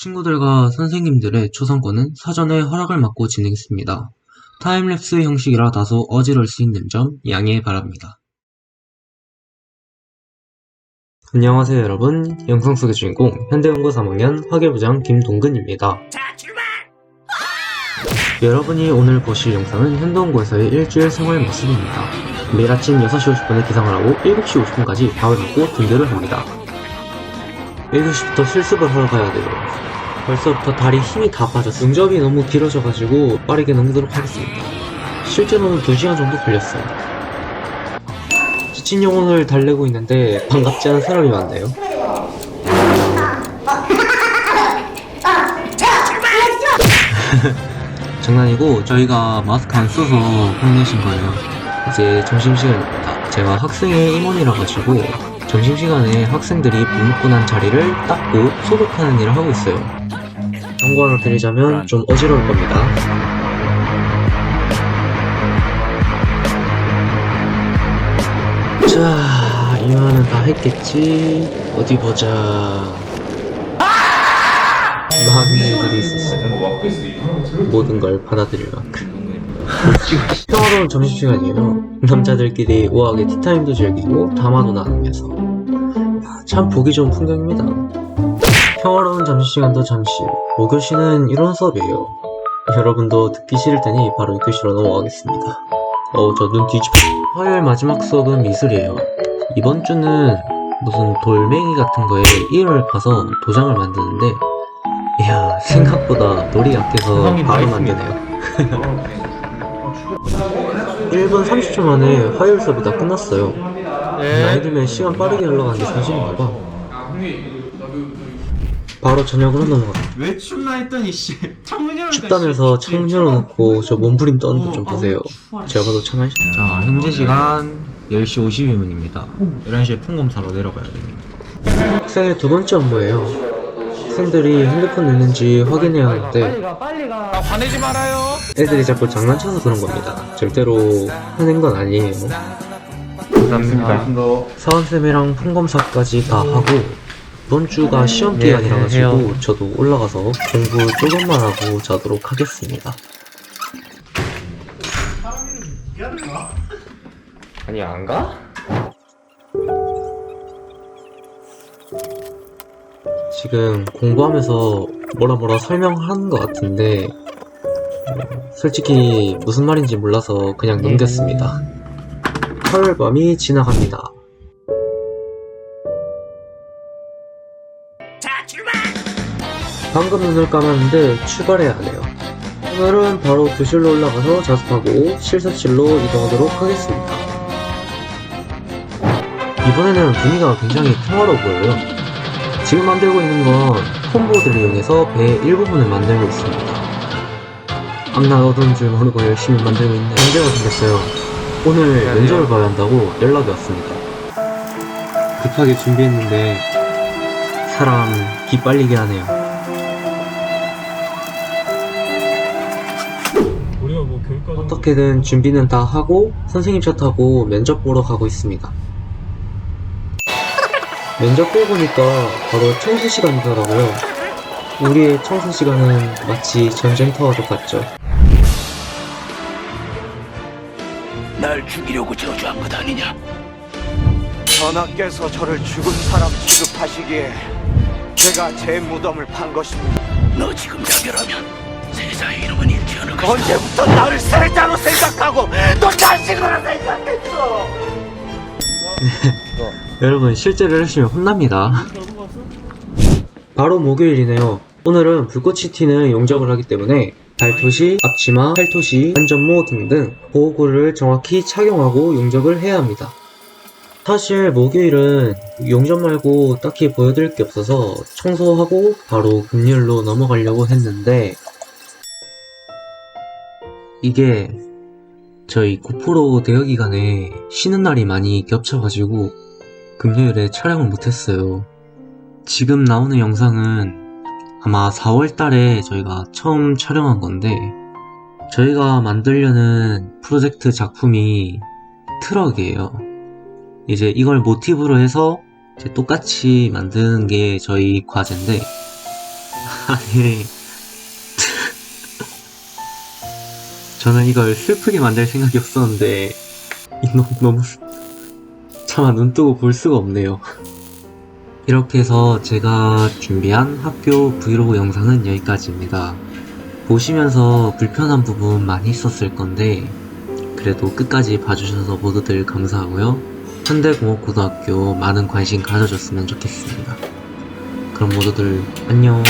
친구들과 선생님들의 초상권은 사전에 허락을 받고 진행했습니다. 타임랩스 형식이라 다소 어지러울 수 있는 점 양해 바랍니다. 안녕하세요 여러분 영상 속의 주인공 현대연구 3학년 화계부장 김동근입니다. 여러분이 오늘 보실 영상은 현동고에서의 일주일 생활 모습입니다. 매일 아침 6시 50분에 기상을 하고 7시 50분까지 밥을 먹고 등교를 합니다. 7시부터 실습을 하러 가야 돼요. 벌써부터 다리 힘이 다 빠졌어요. 용접이 너무 길어져가지고 빠르게 넘기도록 하겠습니다. 실제로는 2시간 정도 걸렸어요. 지친 영혼을 달래고 있는데 반갑지 않은 사람이 많네요. 장난이고 저희가 마스크 안 써서 혼내신 거예요. 이제 점심시간입니다. 제가 학생의 임원이라 가지고 점심시간에 학생들이 밥 먹고 난 자리를 닦고 소독하는 일을 하고 있어요. 경고 하나 드리자면 좀 어지러울 겁니다. 자, 이만은 다 했겠지. 어디 보자. 많은 일들이 있었어요. 모든 걸 받아들일 만큼. 평화로운 점심시간이에요. 남자들끼리 우아하게 티타임도 즐기고 담화도 나누면서. 참 보기 좋은 풍경입니다. 평화로운 점심시간도 잠시. 5교시는 이론 수업이에요. 여러분도 듣기 싫을 테니 바로 6교시로 넘어가겠습니다. 어우, 저 눈 뒤집어. 화요일 마지막 수업은 미술이에요. 이번 주는 무슨 돌멩이 같은 거에 이를 파서 도장을 만드는데, 이야, 생각보다 놀이 약해서 바로 만드네요. 1분 30초 만에 화요일 수업이 다 끝났어요. 나이 들면 시간 빠르게 흘러가는 게 사실인가 봐. 바로 저녁으로 넘어가. 왜 춥나 했더니 씨 창문 열어 춥다면서 창문 열어놓고 저 몸부림 떠는 것좀 보세요. 제가 봐도 참 하시. 자, 현재 시간 10시 52분입니다. 11시에 풍검사로 내려가야 됩니다. 학생의 두 번째 업무예요. 학생들이 핸드폰 있는지 확인해야 하는데 화내지 말아요 애들이 자꾸 장난쳐서 그런 겁니다. 절대로 화낸 건 아니에요. 감사합니다 사원쌤이랑 풍검사까지 다 하고 이번 주가 시험 기간이라 가지고 저도 올라가서 공부 조금만 하고 자도록 하겠습니다. 아니 안 가? 지금 공부하면서 뭐라 뭐라 설명하는 것 같은데 어, 솔직히 무슨 말인지 몰라서 그냥 넘겼습니다. 화요일 밤이 지나갑니다. 방금 눈을 감았는데 출발해야 하네요. 오늘은 바로 교실로 올라가서 자습하고 실습실로 이동하도록 하겠습니다. 이번에는 분위기가 굉장히 평화로워 보여요. 지금 만들고 있는 건 홈보드를 이용해서 배 일부분을 만들고 있습니다. 앞나 어두운 줄 모르고 열심히 만들고 있는 문제가 생겼어요. 오늘 면접을 봐야 한다고 연락이 왔습니다. 급하게 준비했는데 사람 기 빨리게 하네요. 우리가 뭐 어떻게든 준비는 다 하고 선생님 차 타고 면접 보러 가고 있습니다. 면접 보니까 바로 청소 시간이더라고요. 우리의 청소 시간은 마치 전쟁터와 똑같죠. 날 죽이려고 저주한 것 아니냐? 전하께서 저를 죽은 사람 취급하시기에 제가 제 무덤을 판 것입니다. 너 지금 자결하면 세상의 이름은 잃지 않을 것이다. 언제부터 나를 살자로 생각하고 또 자식으로 생각했어? 여러분 실제로 열심히 혼납니다. 바로 목요일이네요. 오늘은 불꽃이 튀는 용접을 하기 때문에 발토시, 앞치마, 팔토시, 안전모 등등 보호구를 정확히 착용하고 용접을 해야 합니다. 사실 목요일은 용접 말고 딱히 보여드릴 게 없어서 청소하고 바로 금요일로 넘어가려고 했는데 이게 저희 고프로 대여 기간에 쉬는 날이 많이 겹쳐가지고 금요일에 촬영을 못했어요. 지금 나오는 영상은 아마 4월 달에 저희가 처음 촬영한 건데 저희가 만들려는 프로젝트 작품이 트럭이에요. 이제 이걸 모티브로 해서 똑같이 만드는 게 저희 과제인데 아니 저는 이걸 슬프게 만들 생각이 없었는데 이 너무, 차마 눈 뜨고 볼 수가 없네요. 이렇게 해서 제가 준비한 학교 브이로그 영상은 여기까지입니다. 보시면서 불편한 부분 많이 있었을 건데 그래도 끝까지 봐주셔서 모두들 감사하고요. 현대공업고등학교 많은 관심 가져줬으면 좋겠습니다. 그럼 모두들 안녕